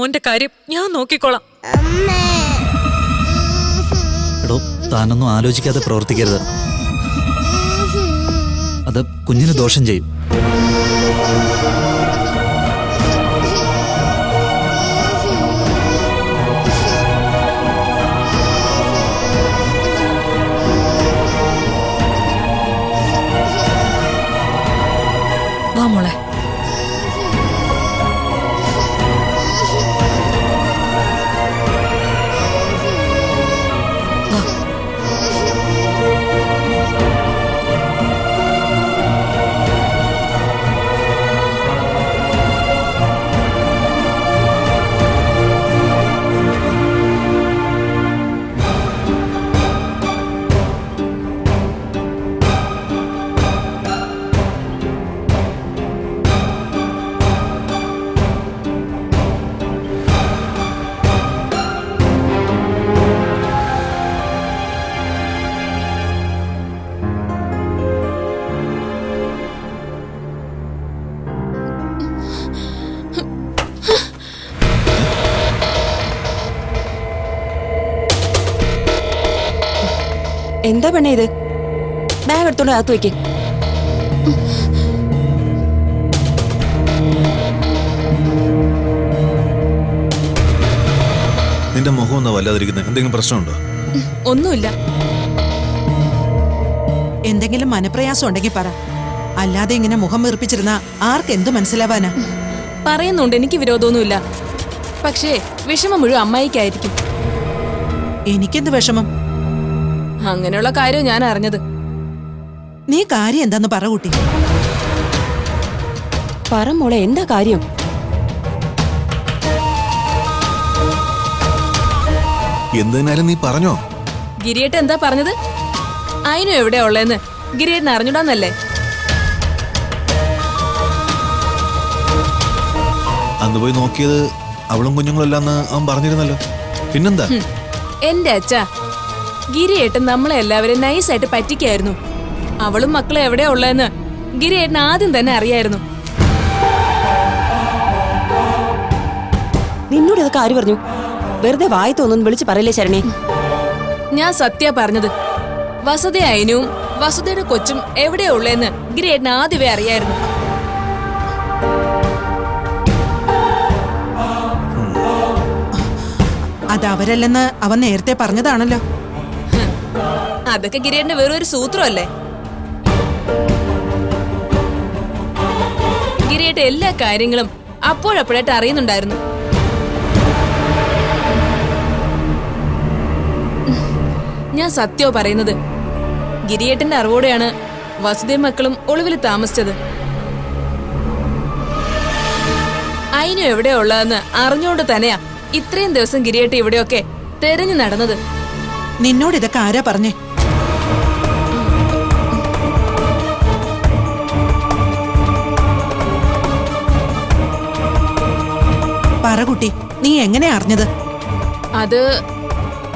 മോന്റെ കാര്യം ഞാൻ നോക്കിക്കോളാം. എടോ താനൊന്നും ആലോചിക്കാതെ പ്രവർത്തിക്കരുത്. അത് കുഞ്ഞിന് ദോഷം ചെയ്യും. എന്താ പെണ്ണേ ഇത്? ബാഗ് എടുത്തോണ്ട് അകത്ത് വയ്ക്ക് നിന്റെ മുഖം ഒന്നും വല്ലാതിരിക്കുന്നത് എന്തെങ്കിലും പ്രശ്നമുണ്ടോ? ഒന്നുമില്ല. എന്തെങ്കിലും മനപ്രയാസം ഉണ്ടെങ്കിൽ പറ. അല്ലാതെ ഇങ്ങനെ മുഖം വീർപ്പിച്ചിരുന്ന ആർക്കെന്ത് മനസ്സിലാവാനാ? പറയുന്നുണ്ട് എനിക്ക് വിരോധമൊന്നുമില്ല. പക്ഷേ വിഷമം മുഴുവൻ അമ്മായിക്കായിരിക്കും. എനിക്കെന്ത് വിഷമം? അങ്ങനെയുള്ള കാര്യം ഞാൻ അറിഞ്ഞത്. നീ കാര്യം എന്താന്ന് പറ കുട്ടി. പറ മോളെ എന്താ കാര്യം? എന്തിനാലും നീ പറഞ്ഞോ? ഗിരിയേട്ട് എന്താ പറഞ്ഞത്? അയിനു എവിടെയാ ഉള്ളതെന്ന് ഗിരിയേട്ടൻ അറിഞ്ഞൂടാന്നല്ലേ? അന്ന് പോയി നോക്കിയത് അവളും കുഞ്ഞുങ്ങളും അല്ലാന്ന് അവൻ പറഞ്ഞിരുന്നല്ലോ. പിന്നെന്താ? എന്റെ അച്ഛ ഗിരിയേട്ടൻ നമ്മളെ എല്ലാവരെയും നൈസായിട്ട് പറ്റിക്കായിരുന്നു. അവളും മക്കളും എവിടെയാ ഉള്ളതെന്ന് ഗിരിയേട്ടൻ ആദ്യം തന്നെ അറിയായിരുന്നു. നിന്നോട് ഇതൊക്കെ ആര് പറഞ്ഞു? വെറുതെ വായി തോന്നുന്നു വിളിച്ച് പറയില്ലേ ശരണി? ഞാൻ സത്യ പറഞ്ഞത്. വസുത അയനും വസുതയുടെ കൊച്ചും എവിടെയാ ഉള്ളതെന്ന് ഗിരിയേട്ടൻ ആദ്യമേ അറിയായിരുന്നു. അത് അവരല്ലെന്ന് അവൻ നേരത്തെ പറഞ്ഞതാണല്ലോ. അതൊക്കെ ഗിരിയേട്ടന്റെ വെറും ഒരു സൂത്രമല്ലേ? ഗിരിയേട്ട എല്ലാ കാര്യങ്ങളും അപ്പോഴപ്പോഴായിട്ട് അറിയുന്നുണ്ടായിരുന്നു. ഞാൻ സത്യോ പറയുന്നത് ഗിരിയേട്ടന്റെ അറിവോടെയാണ് വസുദേവ് മക്കളും ഒളിവിൽ താമസിച്ചത്. അയിനു എവിടെയാ ഉള്ളതെന്ന് അറിഞ്ഞുകൊണ്ട് തന്നെയാ ഇത്രയും ദിവസം ഗിരിയേട്ട ഇവിടെയൊക്കെ തെരഞ്ഞു നടന്നത്. നിന്നോട് ഇതൊക്കെ ആരാ പറഞ്ഞേ? പറ കുട്ടി നീ എങ്ങനെ അറിഞ്ഞത്? അത്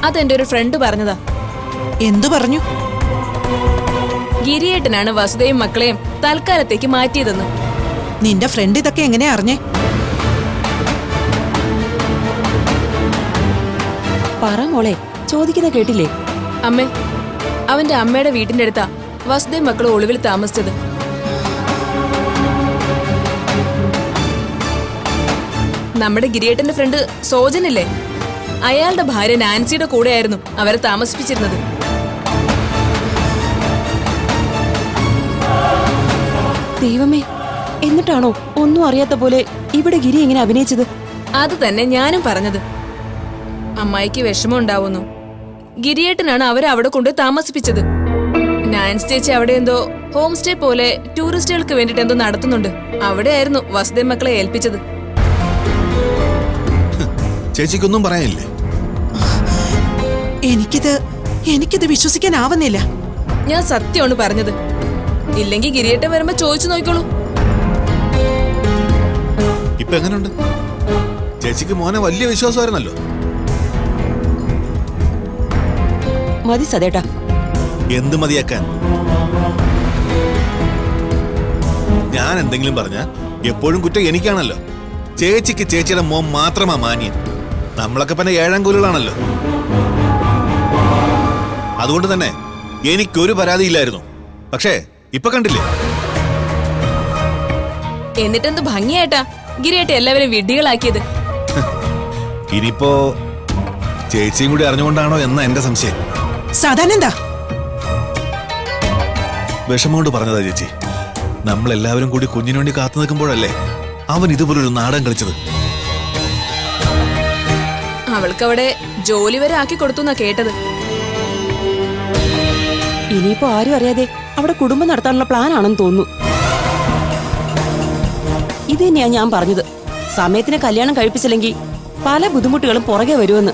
അതെന്റെ ഒരു ഫ്രണ്ട് പറഞ്ഞതാ. എന്തു പറഞ്ഞു? ഗിരിയേട്ടനാണ് വസുതയും മക്കളെയും തൽക്കാലത്തേക്ക് മാറ്റിയതെന്ന്. നിന്റെ ഫ്രണ്ട് ഇതൊക്കെ എങ്ങനെ അറിഞ്ഞേ? പറ മോളെ ചോദിക്കുന്ന കേട്ടില്ലേ? അമ്മേ അവന്റെ അമ്മയുടെ വീട്ടിന്റെ അടുത്താ വസുദേവ് മക്കൾ ഒളിവിൽ താമസിച്ചത്. നമ്മുടെ ഗിരിയേട്ടന്റെ ഫ്രണ്ട് സോജനല്ലേ? അയാളുടെ ഭാര്യ നാൻസിയുടെ കൂടെയായിരുന്നു അവരെ താമസിപ്പിച്ചിരുന്നത്. ദൈവമേ എന്നിട്ടാണോ ഒന്നും അറിയാത്ത പോലെ ഇവിടെ ഗിരി എങ്ങനെ അഭിനയിച്ചത്? അത് തന്നെ ഞാനും പറഞ്ഞത്. അമ്മായിക്ക് വിഷമം ഉണ്ടാവുന്നു. ഗിരിയേട്ടനാണ് അവരെ അവിടെ കൊണ്ട് താമസിപ്പിച്ചത്. നാൻസ് ചേച്ചി അവിടെ എന്തോ ഹോം സ്റ്റേ പോലെ ടൂറിസ്റ്റുകൾക്ക് വേണ്ടിട്ട് എന്തോ നടത്തുന്നുണ്ട്. അവിടെയായിരുന്നു വസുദേവ് മക്കളെ ഏൽപ്പിച്ചത്. ചേച്ചിക്കൊന്നും പറയാനില്ലേ? എനിക്കിത് എനിക്കിത് വിശ്വസിക്കാനാവുന്നില്ല. ഞാൻ സത്യമാണ് പറഞ്ഞത്. ഇല്ലെങ്കിൽ ഗിരിയേട്ടൻ വരുമ്പോ ചോദിച്ചു നോക്കിക്കോളൂ. ഇപ്പൊ എങ്ങനെയുണ്ട് ചേച്ചിക്ക് മോനെ വലിയ വിശ്വാസമായിരുന്നല്ലോ. മതി സതേട്ടാ. എന്ത് മതിയാക്കാൻ? ഞാൻ എന്തെങ്കിലും പറഞ്ഞ എപ്പോഴും കുറ്റം എനിക്കാണല്ലോ. ചേച്ചിക്ക് ചേച്ചിയുടെ മോൻ മാത്രമാ മാന്യം നമ്മളൊക്കെ പിന്നെ ഏഴാം കൂലുകളാണല്ലോ. അതുകൊണ്ട് തന്നെ എനിക്കൊരു പരാതിയില്ലായിരുന്നു പക്ഷേ ഇപ്പൊ കണ്ടില്ലേ? എന്നിട്ടെന്ത് ഭംഗിയായിട്ടാ ഗിരിയേട്ട എല്ലാവരും വിഡ്ഢികളാക്കിയത്. ഇനിയിപ്പോ ചേച്ചിയും കൂടി അറിഞ്ഞുകൊണ്ടാണോ എന്ന എന്റെ സംശയം. സാധാരണ വിഷമം കൊണ്ട് പറഞ്ഞതാ ചേച്ചി. നമ്മൾ എല്ലാവരും കൂടി കുഞ്ഞിനു വേണ്ടി കാത്തു നിൽക്കുമ്പോഴല്ലേ അവൻ ഇതുപോലൊരു നാടൻ കളിച്ചത്. അവൾക്ക് അവിടെ ജോലി വരെ ആക്കി കൊടുത്തു എന്നാ കേട്ടത്. ഇനിയിപ്പോ ആരും അറിയാതെ അവിടെ കുടുംബം നടത്താനുള്ള പ്ലാൻ ആണെന്ന് തോന്നുന്നു. ഇത് തന്നെയാ ഞാൻ പറഞ്ഞത്. സമയത്തിന് കല്യാണം കഴിപ്പിച്ചില്ലെങ്കിൽ പല ബുദ്ധിമുട്ടുകളും പുറകെ വരുമെന്ന്.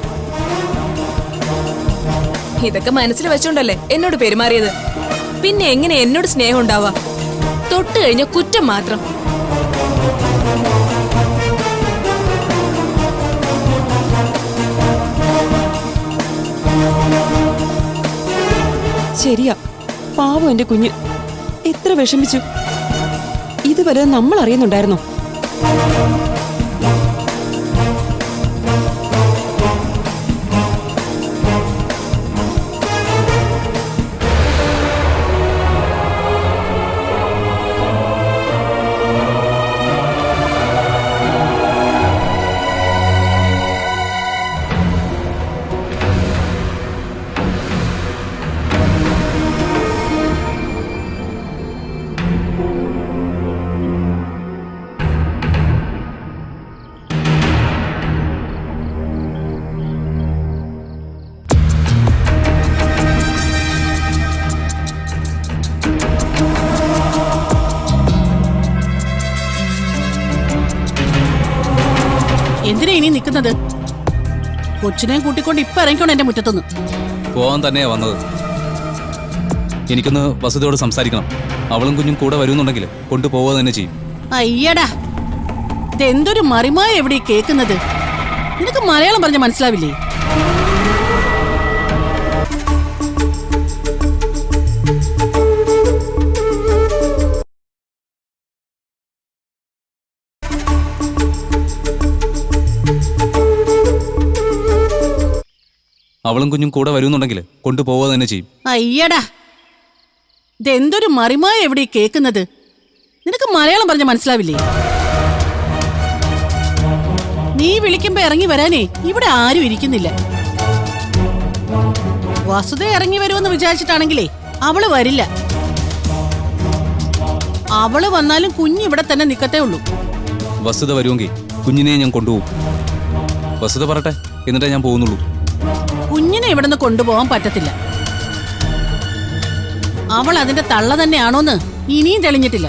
ഇതൊക്കെ മനസ്സിൽ വെച്ചോണ്ടല്ലേ എന്നോട് പെരുമാറിയത്? പിന്നെ എങ്ങനെ എന്നോട് സ്നേഹം ഉണ്ടാവാ? തൊട്ട് കഴിഞ്ഞ കുറ്റം മാത്രം. ശരിയാ. പാവം എന്റെ കുഞ്ഞ്. എത്ര വിഷമിച്ചു. ഇതുവരെ നമ്മൾ അറിയുന്നുണ്ടായിരുന്നോ? ഇനി നിൽക്കുന്നത്? കൊച്ചിനെയും കൂട്ടിക്കൊണ്ട് ഇപ്പൊ ഇറങ്ങിക്കോണം എന്റെ മുറ്റത്തുനിന്ന്. പോവാൻ തന്നെയാ വന്നത്. എനിക്കൊന്ന് വസുതയോട് സംസാരിക്കണം. അവളും കുഞ്ഞും കൂടെ വരുന്നുണ്ടെങ്കിൽ കൊണ്ടുപോവുക തന്നെ ചെയ്യും. അയ്യടാ ഇതെന്തൊരു മറിമായ എവിടെ കേൾക്കുന്നത്? നിനക്ക് മലയാളം പറഞ്ഞ മനസ്സിലാവില്ലേ? അവളും കുഞ്ഞും കൂടെ വരുന്നുണ്ടെങ്കിൽ കൊണ്ടുപോവുക തന്നെ ചെയ്യും. അയ്യടാ. ഇതെന്തൊരു മറിമായ എവിടെ കേൾക്കുന്നത്? നിനക്ക് മലയാളം പറഞ്ഞ മനസ്സിലാവില്ലേ? നീ വിളിക്കുമ്പോ ഇറങ്ങി വരാനേ ഇവിടെ ആരും ഇരിക്കുന്നില്ല. വസുത ഇറങ്ങി വരുമെന്ന് വിചാരിച്ചിട്ടാണെങ്കിലേ അവൾ വരില്ല. അവൾ വന്നാലും കുഞ്ഞ് ഇവിടെ തന്നെ നിക്കത്തേ ഉള്ളൂ. വസുത വരുമെങ്കിൽ കുഞ്ഞിനെ ഞാൻ കൊണ്ടുപോകും. വസുത പറട്ടെ എന്നിട്ടേ ഞാൻ പോകുന്നുള്ളൂ. കുഞ്ഞിനെ ഇവിടുന്ന് കൊണ്ടുപോകാൻ പറ്റത്തില്ല? അവൾ അതിന്റെ തള്ള തന്നെയാണോന്ന് ഇനിയും തെളിഞ്ഞിട്ടില്ല.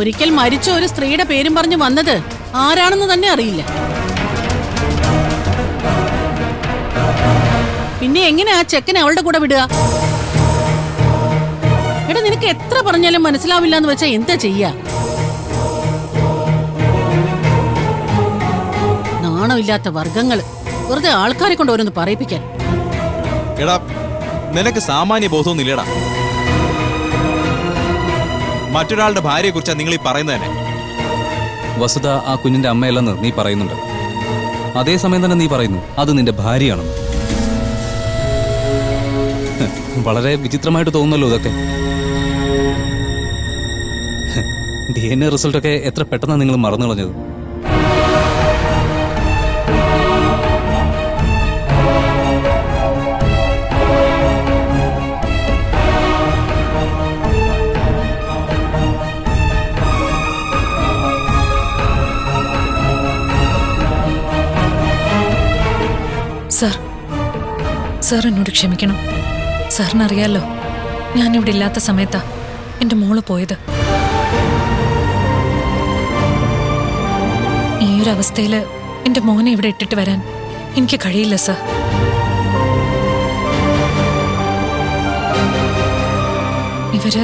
ഒരിക്കൽ മരിച്ച ഒരു സ്ത്രീയുടെ പേരും പറഞ്ഞു വന്നത് ആരാണെന്ന് തന്നെ അറിയില്ല. പിന്നെ എങ്ങനെ ആ ചെക്കനെ അവളുടെ കൂടെ വിടുക? എടാ നിനക്ക് എത്ര പറഞ്ഞാലും മനസ്സിലാവില്ല എന്ന് വെച്ചാ എന്താ ചെയ്യാ? നാണമില്ലാത്ത വർഗങ്ങൾ വെറുതെ ആൾക്കാരെ കൊണ്ട് ഓരോന്ന് പറയിപ്പിക്കാൻ. എടാ നിനക്ക് സാമാന്യ ബോധമൊന്നും ഇല്ലടാ. മറ്റൊരാളുടെ ഭാര്യയെ കുറിച്ചാ നിങ്ങൾ ഈ പറയുന്നത് തന്നെ വസുത ആ കുഞ്ഞിന്റെ അമ്മയല്ലെന്ന് നീ പറയുന്നുണ്ട്. അതേസമയം തന്നെ നീ പറയുന്നു അത് നിന്റെ ഭാര്യയാണെന്ന്. വളരെ വിചിത്രമായിട്ട് തോന്നുന്നല്ലോ ഇതൊക്കെ. ഡി എൻ എ റിസൾട്ടൊക്കെ എത്ര പെട്ടെന്നാണ് നിങ്ങൾ മറന്നു കളഞ്ഞത് സർ സാർ എന്നോട് ക്ഷമിക്കണം. സാറിനറിയാലോ ഞാനിവിടെ ഇല്ലാത്ത സമയത്താ എന്റെ മോൾ പോയത്. ഈ ഒരു അവസ്ഥയിൽ എന്റെ മോനെ ഇവിടെ ഇട്ടിട്ട് വരാൻ എനിക്ക് കഴിയില്ല സാർ. ഇവർ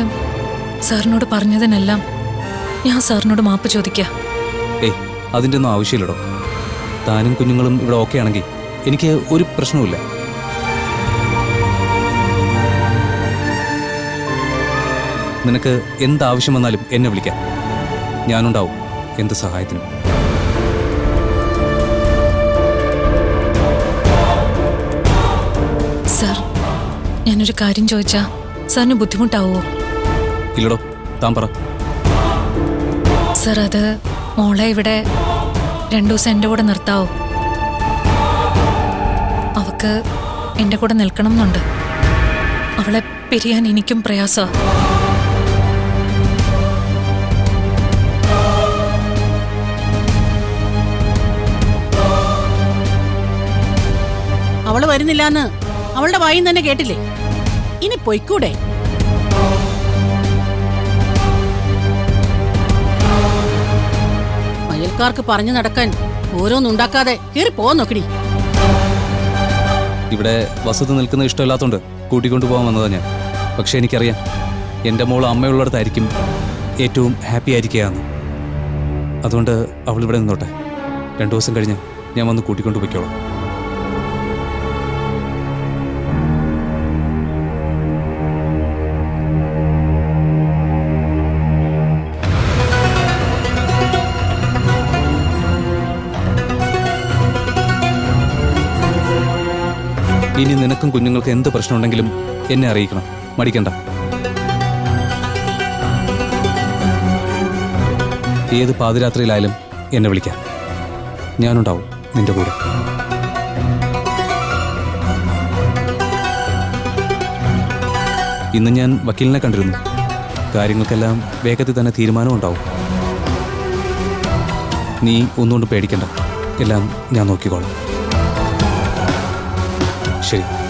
സാറിനോട് പറഞ്ഞതിനെല്ലാം ഞാൻ സാറിനോട് മാപ്പ് ചോദിക്കുക ഏയ് അതിന്റെ ഒന്നും ആവശ്യമില്ലടോ. താനും കുഞ്ഞുങ്ങളും ഇവിടെ ഓക്കെ ആണെങ്കിൽ എനിക്ക് ഒരു പ്രശ്നവുമില്ല. നിനക്ക് എന്താവശ്യം വന്നാലും എന്നെ വിളിക്കാം. ഞാനുണ്ടാവും എന്ത് സഹായത്തിനും. സർ ഞാനൊരു കാര്യം ചോദിച്ചാ സാറിന് ബുദ്ധിമുട്ടാവോ? ഇല്ലടോ താൻ പറ. സാർ അത് മോളെ ഇവിടെ രണ്ടു ദിവസം എന്റെ കൂടെ നിർത്താവോ? അവക്ക് എന്റെ കൂടെ നിൽക്കണം എന്നുണ്ട് അവളെ പിരിയാൻ എനിക്കും പ്രയാസമാണ് അവൾ വരുന്നില്ലാന്ന് അവളുടെ വായും തന്നെ കേട്ടില്ലേ? ഇനി പൊയ്ക്കൂടെ? അയൽക്കാർക്ക് പറഞ്ഞു നടക്കാൻ ഓരോന്നുണ്ടാക്കാതെ കേറി പോവാൻ നോക്കടി. ഇവിടെ വസതി നിൽക്കുന്ന ഇഷ്ടമില്ലാത്തതുകൊണ്ട് കൂട്ടിക്കൊണ്ടു പോകാൻ വന്നതാ ഞാൻ. പക്ഷെ എനിക്കറിയാം എന്റെ മോൾ അമ്മയുള്ളിടത്തായിരിക്കും ഏറ്റവും ഹാപ്പി ആയിരിക്കുകയെന്ന്. അതുകൊണ്ട് അവൾ ഇവിടെ നിന്നോട്ടെ. രണ്ടു ദിവസം കഴിഞ്ഞ് ഞാൻ വന്ന് കൂട്ടിക്കൊണ്ടു പോയിക്കോളാം. ഇനി കുഞ്ഞുങ്ങൾക്കും കുഞ്ഞുങ്ങൾക്ക് എന്ത് പ്രശ്നമുണ്ടെങ്കിലും എന്നെ അറിയിക്കണം. മടിക്കണ്ട. ഏത് പാതിരാത്രിയിലായാലും എന്നെ വിളിക്കാം. ഞാനുണ്ടാവും നിന്റെ കൂടെ. ഇന്ന് ഞാൻ വക്കീലിനെ കണ്ടിരുന്നു. കാര്യങ്ങൾക്കെല്ലാം വേഗത്തിൽ തന്നെ തീരുമാനം ഉണ്ടാവും. നീ ഒന്നുകൊണ്ട് പേടിക്കണ്ട. എല്ലാം ഞാൻ നോക്കിക്കോളാം. ശരി.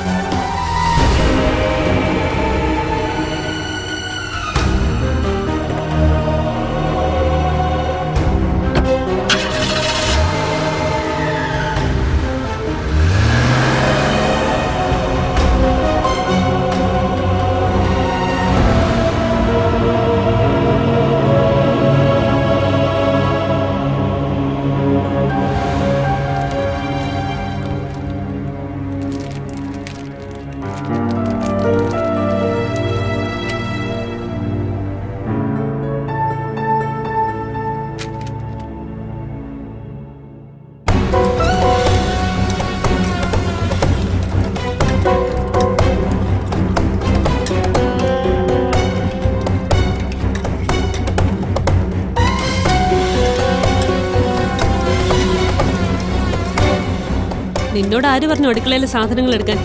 നിന്നോട് ആര് പറഞ്ഞു അടുക്കളയിലെ സാധനങ്ങൾ എടുക്കാൻ?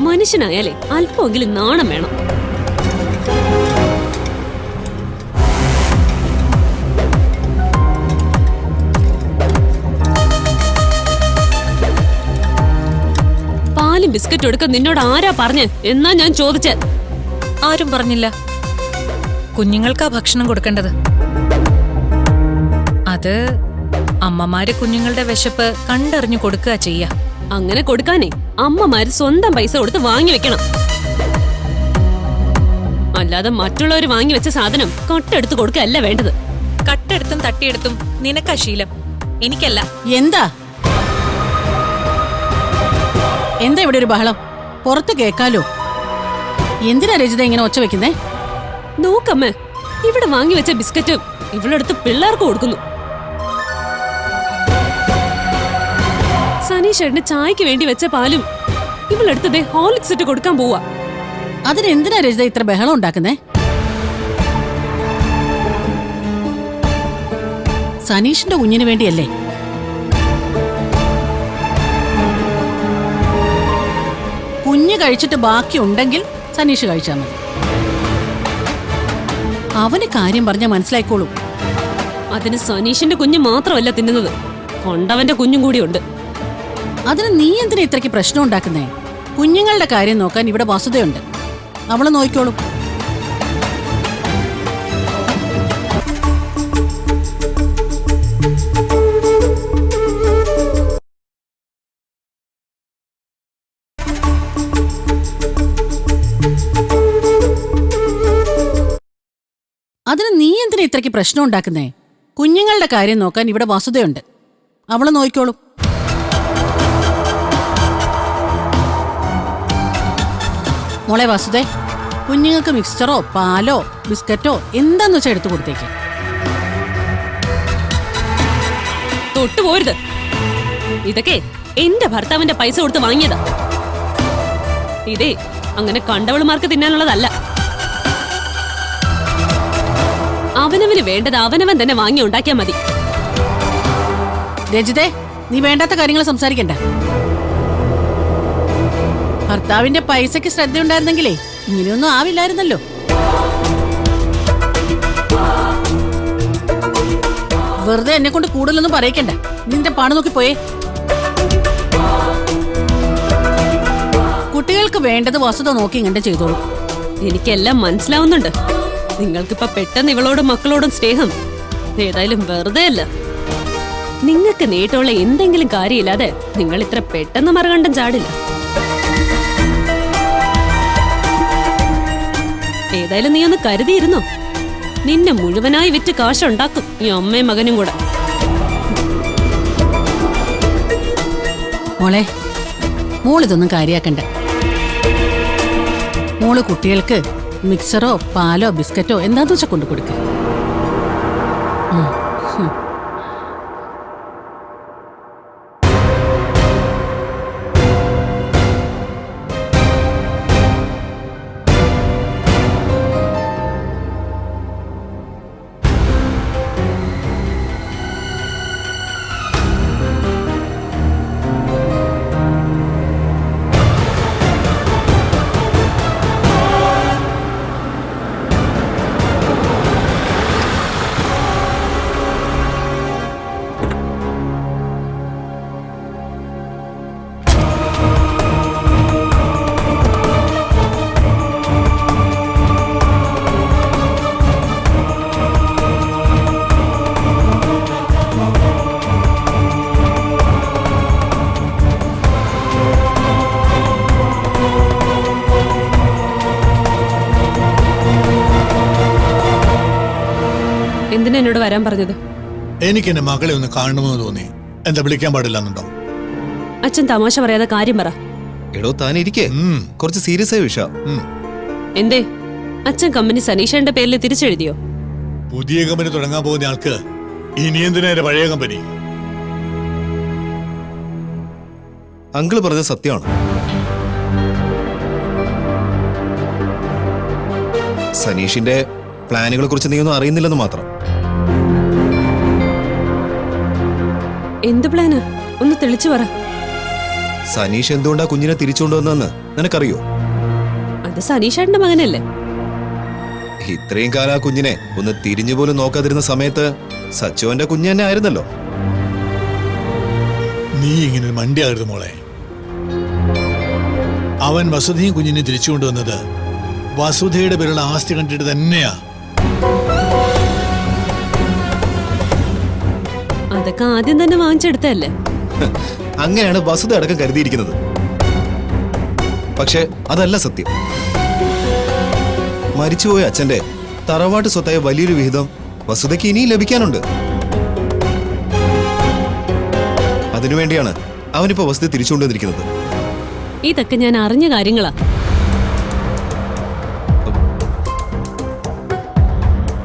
മനുഷ്യനായാലേ അല്പമെങ്കിലും നാണം വേണം. പാലും ബിസ്ക്കറ്റും എടുക്കാൻ നിന്നോട് ആരാ പറഞ്ഞ്? എന്നാ ഞാൻ ചോദിച്ച. ആരും പറഞ്ഞില്ല. കുഞ്ഞുങ്ങൾക്കാ ഭക്ഷണം കൊടുക്കേണ്ടത്. അത് അമ്മമാര് കുഞ്ഞുങ്ങളുടെ വിശപ്പ് കണ്ടറിഞ്ഞു കൊടുക്കുക ചെയ്യാ. അങ്ങനെ കൊടുക്കാനേ അമ്മമാര് സ്വന്തം പൈസ കൊടുത്ത് വാങ്ങി വെക്കണം. അല്ലാതെ മറ്റുള്ളവർ വാങ്ങി വെച്ച സാധനം കൊട്ടെടുത്ത് കൊടുക്കല്ല വേണ്ടത്. കട്ടെടുത്തും തട്ടിയെടുത്തും നിനക്കാ ശീലം. എനിക്കല്ല. എന്താ? എന്താ ഇവിടെ ഒരു ബഹളം? പുറത്ത് കേക്കാലോ? എന്തിനാ രചിത ഇങ്ങനെ ഒച്ച വെക്കുന്നേ? നോക്കമ്മേ ഇവിടെ വാങ്ങി വെച്ച ബിസ്ക്കറ്റും ഇവളെടുത്ത് പിള്ളേർക്ക് കൊടുക്കുന്നു. സനീഷേട്ടന് ചായക്ക് വേണ്ടി വെച്ച പാലും. ഇവളെടുത്തതേ ഹോളിക്സ് ഇട്ട് കൊടുക്കാൻ പോവാ. അതിനെന്തിനാ രചിത ഇത്ര ബഹളം ഉണ്ടാക്കുന്നേ? സനീഷിന്റെ കുഞ്ഞിന് വേണ്ടിയല്ലേ? കുഞ്ഞ് കഴിച്ചിട്ട് ബാക്കി ഉണ്ടെങ്കിൽ സനീഷ് കഴിച്ചാൽ മതി. അവന് കാര്യം പറഞ്ഞാൽ മനസ്സിലായിക്കോളും. അതിന് സനീഷിന്റെ കുഞ്ഞ് മാത്രമല്ല തിന്നുന്നത്. കൊണ്ടവന്റെ കുഞ്ഞും കൂടിയുണ്ട്. അതിന് നീ എന്തിനാ ഇത്രയ്ക്ക് പ്രശ്നം ഉണ്ടാക്കുന്നേ? കുഞ്ഞുങ്ങളുടെ കാര്യം നോക്കാൻ ഇവിടെ വസുതയുണ്ട്. അവളെ നോക്കിക്കോളും. അതിന് നീ എന്തിനാ ഇത്രയ്ക്ക് പ്രശ്നം ഉണ്ടാക്കുന്നേ? കുഞ്ഞുങ്ങളുടെ കാര്യം നോക്കാൻ ഇവിടെ വസുതയുണ്ട്. അവളെ നോക്കിക്കോളും. മോളെ വാസുദേ കുഞ്ഞുങ്ങൾക്ക് മിക്സ്ചറോ പാലോ ബിസ്ക്കറ്റോ എന്താന്ന് വെച്ചാൽ എടുത്തു കൊടുത്തേക്ക്? തൊട്ടു പോരുത്. ഇതൊക്കെ എന്റെ ഭർത്താവിന്റെ പൈസ കൊടുത്ത് വാങ്ങിയതാ. ഇതേ അങ്ങനെ കണ്ടവളുമാർക്ക് തിന്നാനുള്ളതല്ല. അവനവന് വേണ്ടത് അവനവൻ തന്നെ വാങ്ങി ഉണ്ടാക്കിയാ മതി. രജിതേ നീ വേണ്ടാത്ത കാര്യങ്ങൾ സംസാരിക്കണ്ട. ഭർത്താവിന്റെ പൈസക്ക് ശ്രദ്ധയുണ്ടായിരുന്നെങ്കിലേ ഇങ്ങനെയൊന്നും ആവില്ലായിരുന്നല്ലോ. വെറുതെ എന്നെ കൊണ്ട് കൂടുതലൊന്നും പറയിക്കണ്ട. നിന്റെ പാട് നോക്കി പോയേ. കുട്ടികൾക്ക് വേണ്ടത് വസ്തുത നോക്കി ഇങ്ങനെ ചെയ്തോളൂ. എനിക്കെല്ലാം മനസ്സിലാവുന്നുണ്ട്. നിങ്ങൾക്കിപ്പോ പെട്ടെന്ന് ഇവളോടും മക്കളോടും സ്നേഹം. ഏതായാലും വെറുതെ അല്ല. നിങ്ങൾക്ക് നേട്ടമുള്ള എന്തെങ്കിലും കാര്യമില്ലാതെ നിങ്ങൾ ഇത്ര പെട്ടെന്ന് മറുകണ്ടം ചാടില്ല. ഏതായാലും നീ ഒന്ന് കരുതിയിരുന്നോ? നിന്നെ മുഴുവനായി വിറ്റ് കാശുണ്ടാക്കും ഈ അമ്മയും മകനും കൂടെ. മോളെ മോളിതൊന്നും കാര്യാക്കണ്ട. മോൾ കുട്ടികൾക്ക് മിക്സറോ പാലോ ബിസ്ക്കറ്റോ എന്താന്ന് വെച്ചാൽ കൊണ്ടു കൊടുക്ക എന്നോട് വരാൻ പറഞ്ഞത്? എനിക്ക് എന്റെ മകളെ ഒന്ന് കാണണമെന്ന് തോന്നി. എന്താ വിളിക്കാൻ പാടില്ലെന്നുണ്ടോ? അച്ഛൻ തമാശ പറയാതെ കാര്യം പറ. എടോ താൻ ഇരിക്കേ കുറച്ച് സീരിയസ് ആയ വിഷയം. എന്തേ? അച്ഛൻ കമ്പനി സനീഷന്റെ പേരിൽ തിരിച്ചെഴുതിയോ? പുതിയ കമ്പനി തുടങ്ങാൻ പോകുന്ന ആൾക്ക് ഇനി എന്തിനാ പഴയ കമ്പനി? അങ്കിൾ പറഞ്ഞത് സത്യമാണ്. സനീഷിന്റെ പ്ലാനുകളെ കുറിച്ച് നീ ഒന്നും അറിയുന്നില്ലെന്ന് മാത്രം. എന്ത് പ്ലാന്? ഒന്ന് തെളിച്ചു പറ. സനീഷ് എന്തുകൊണ്ടാ കുഞ്ഞിനെ തിരിച്ചുകൊണ്ടുവന്നെന്ന് നിനക്കറിയോ? അത് സനീഷേട്ടന്റെ മകനല്ലേ? ഇത്രയും കാലം ആ കുഞ്ഞിനെ ഒന്ന് തിരിഞ്ഞു പോലും നോക്കാതിരുന്ന സമയത്ത് സച്ചുവന്റെ കുഞ്ഞ് തന്നെ ആയിരുന്നല്ലോ. നീ ഇങ്ങനെ ഒരു മണ്ടിയാകരുത് മോളെ. അവൻ വസുധയും കുഞ്ഞിനെ തിരിച്ചു കൊണ്ടുവന്നത് വസുധയുടെ പേരുള്ള ആസ്തി കണ്ടിട്ട് തന്നെയാ. അതൊക്കെ ആദ്യം തന്നെ വാങ്ങിച്ചെടുത്തല്ലേ അങ്ങനെയാണ് വസുത അടക്കം കരുതിയിരിക്കുന്നത്. പക്ഷെ അതല്ല സത്യം. മരിച്ചുപോയ അച്ഛന്റെ തറവാട്ട് സ്വത്തായ വലിയൊരു വിഹിതം വസുതയ്ക്ക് ഇനിയും ലഭിക്കാനുണ്ട്. അതിനുവേണ്ടിയാണ് അവനിപ്പോ വസുധ തിരിച്ചുകൊണ്ടുവന്നിരിക്കുന്നത്. ഇതൊക്കെ ഞാൻ അറിഞ്ഞ കാര്യങ്ങളാ.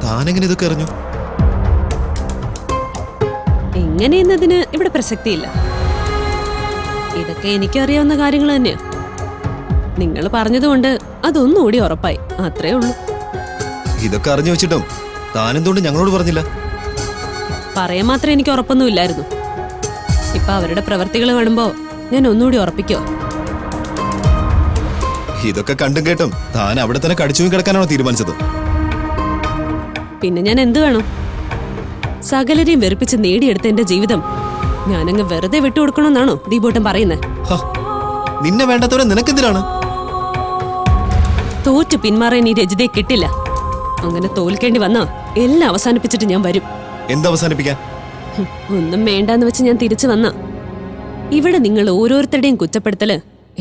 താനെങ്ങനെ ഇതൊക്കെ അറിഞ്ഞു? എങ്ങനെയെന്നതിന് ഇവിടെ പ്രസക്തിയില്ല. ഇതൊക്കെ എനിക്കറിയാവുന്ന കാര്യങ്ങൾ തന്നെയാ. നിങ്ങൾ പറഞ്ഞതുകൊണ്ട് അതൊന്നുകൂടി ഉറപ്പായി. അത്രേ ഉള്ളൂ. ഇതൊക്കെ അറിഞ്ഞു വെച്ചിട്ടും താനെന്തുകൊണ്ട് ഞങ്ങളോട് പറഞ്ഞില്ല? പറയാൻ മാത്രമേ എനിക്ക് ഉറപ്പൊന്നുമില്ലായിരുന്നു ഇപ്പൊ അവരുടെ പ്രവർത്തികൾ കാണുമ്പോ ഞാൻ ഒന്നുകൂടി ഉറപ്പിക്കോ? ഇതൊക്കെ കണ്ടും കേട്ടും താൻ അവിടെ തന്നെ കടിച്ചു കിടക്കാനാണോ തീരുമാനിച്ചത്? പിന്നെ ഞാൻ എന്ത് വേണം? സകലരെയും വെറുപ്പിച്ച് നേടിയെടുത്ത എന്റെ ജീവിതം. ഞാനങ്ങ് വെറുതെ വിട്ടുകൊടുക്കണമെന്നാണോ ദീപോട്ടൻ പറയുന്നത് നിന്നെ വേണ്ടാത്തവരെ നിനക്കെന്തിനാണ്? തോറ്റു പിന്മാറാൻ ഈ രജിതയെ കിട്ടില്ല. അങ്ങനെ തോൽക്കേണ്ടി വന്നാ എല്ലാം അവസാനിപ്പിച്ചിട്ട് ഞാൻ വരും. എന്തവസാനിപ്പിക്കാൻ ഹും, ഒന്നും വേണ്ടാന്ന് വെച്ച് ഞാൻ തിരിച്ചു വന്ന. ഇവിടെ നിങ്ങൾ ഓരോരുത്തരുടെയും കുറ്റപ്പെടുത്തൽ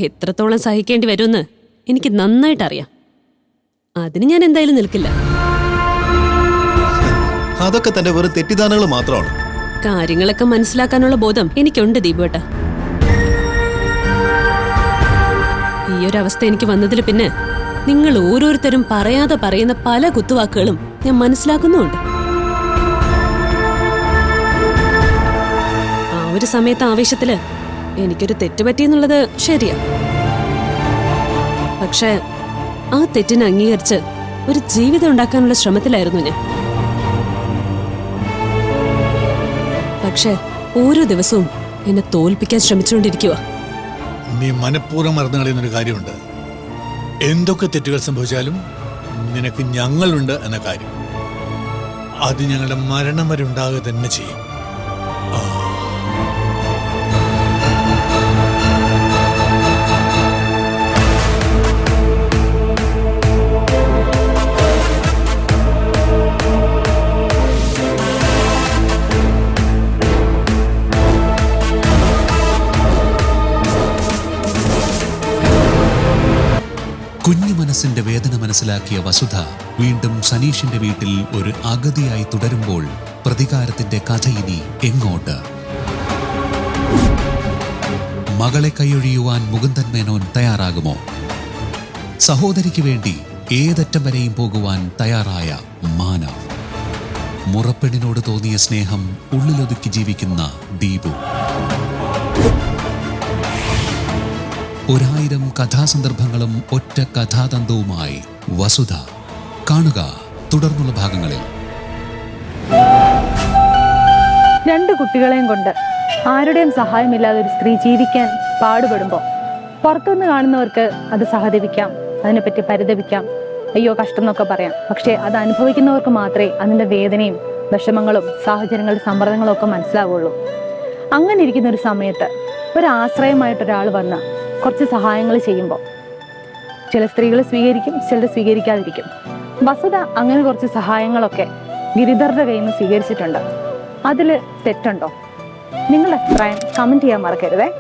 എത്രത്തോളം സഹിക്കേണ്ടി വരുമെന്ന് എനിക്ക് നന്നായിട്ട് അറിയാം അതിന് ഞാൻ എന്തായാലും നിൽക്കില്ല. അതൊക്കെ തന്റെ വെറും തെറ്റിദ്ധാരണകൾ മാത്രമാണ്. കാര്യങ്ങളൊക്കെ മനസ്സിലാക്കാനുള്ള ബോധം എനിക്കുണ്ട് ദീപേട്ട ഈ ഒരു അവസ്ഥ എനിക്ക് വന്നതിൽ പിന്നെ നിങ്ങൾ ഓരോരുത്തരും പറയാതെ പറയുന്ന പല കുത്തുവാക്കുകളും ഞാൻ മനസ്സിലാക്കുന്നുമുണ്ട്. ആ ഒരു സമയത്ത് ആവേശത്തിൽ എനിക്കൊരു തെറ്റ് പറ്റിയെന്നുള്ളത് ശരിയാ. പക്ഷേ ആ തെറ്റിനെ അംഗീകരിച്ച് ഒരു ജീവിതം ഉണ്ടാക്കാനുള്ള ശ്രമത്തിലായിരുന്നു ഞാൻ. പക്ഷേ ഓരോ ദിവസവും എന്നെ തോൽപ്പിക്കാൻ ശ്രമിച്ചുകൊണ്ടിരിക്കുക നീ മനഃപൂർവം മറന്നു കളയുന്നൊരു കാര്യമുണ്ട്. എന്തൊക്കെ തെറ്റുകൾ സംഭവിച്ചാലും നിനക്ക് ഞങ്ങളുണ്ട് എന്ന കാര്യം. അത് ഞങ്ങളുടെ മരണം വരെ ഉണ്ടാകുക തന്നെ ചെയ്യും. മനസ്സിന്റെ വേദന മനസ്സിലാക്കിയ വസുധ വീണ്ടും സനീഷിന്റെ വീട്ടിൽ ഒരു അഗതിയായി തുടരുമ്പോൾ പ്രതികാരത്തിന്റെ കഥ ഇനി എങ്ങോട്ട്? മകളെ കൈയൊഴിയുവാൻ മുകുന്ദൻ മേനോൻ തയ്യാറാകുമോ? സഹോദരിക്ക് വേണ്ടി ഏതറ്റം വരെയും പോകുവാൻ തയ്യാറായ മാനവ് മുറപ്പെണ്ണിനോട് തോന്നിയ സ്നേഹം ഉള്ളിലൊതുക്കി ജീവിക്കുന്ന ദീപു. ഒരായിരം കഥാസന്ദർഭങ്ങളും ഒറ്റ കഥാതന്തവുമായി വസുധ. കാണുക തുടർന്നുള്ള ഭാഗങ്ങളിൽ. രണ്ട് കുട്ടികളെയും കൊണ്ട് ആരുടെയും സഹായമില്ലാതെ ഒരു സ്ത്രീ ജീവിക്കാൻ പാടുപെടുമ്പോൾ പുറത്തുനിന്ന് കാണുന്നവർക്ക് അത് സഹതപിക്കാം അതിനെപ്പറ്റി പരിതപിക്കാം അയ്യോ കഷ്ടം എന്നൊക്കെ പറയാം. പക്ഷേ അത് അനുഭവിക്കുന്നവർക്ക് മാത്രമേ അതിന്റെ വേദനയും വിഷമങ്ങളും സാഹചര്യങ്ങളുടെ സമ്മർദ്ദങ്ങളും ഒക്കെ മനസ്സിലാവുള്ളൂ. അങ്ങനെ ഇരിക്കുന്ന ഒരു സമയത്ത് ഒരു ആശ്രയമായിട്ട് ഒരാൾ വന്ന് കുറച്ച് സഹായങ്ങൾ ചെയ്യുമ്പോൾ. ചില സ്ത്രീകൾ സ്വീകരിക്കും ചിലർ സ്വീകരിക്കാതിരിക്കും. വസുത അങ്ങനെ കുറച്ച് സഹായങ്ങളൊക്കെ ഗിരിധറുടെ കയ്യിൽ നിന്ന് സ്വീകരിച്ചിട്ടുണ്ട്. അതിൽ തെറ്റുണ്ടോ? നിങ്ങളുടെ അഭിപ്രായം കമന്റ് ചെയ്യാൻ മറക്കരുതേ.